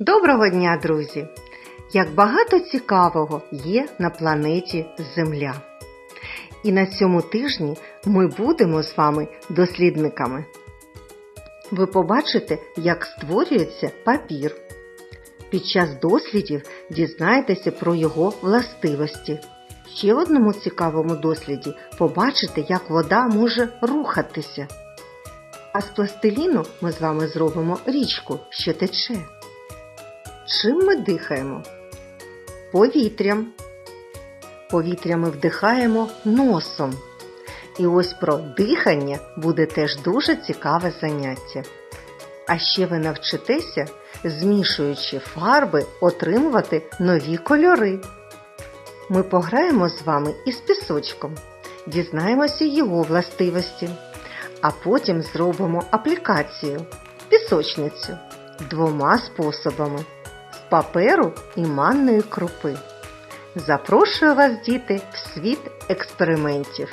Доброго дня, друзі! Як багато цікавого є на планеті Земля. І на цьому тижні ми будемо з вами дослідниками. Ви побачите, як створюється папір. Під час дослідів дізнаєтеся про його властивості. Ще одному цікавому досліді побачите, як вода може рухатися. А з пластиліну ми з вами зробимо річку, що тече. Чим ми дихаємо? Повітрям. Повітря ми вдихаємо носом. І ось про дихання буде теж дуже цікаве заняття. А ще ви навчитеся, змішуючи фарби, отримувати нові кольори. Ми пограємо з вами із пісочком, дізнаємося його властивості, а потім зробимо аплікацію пісочницю двома способами паперу і манної крупи. Запрошую вас, діти, в світ експериментів.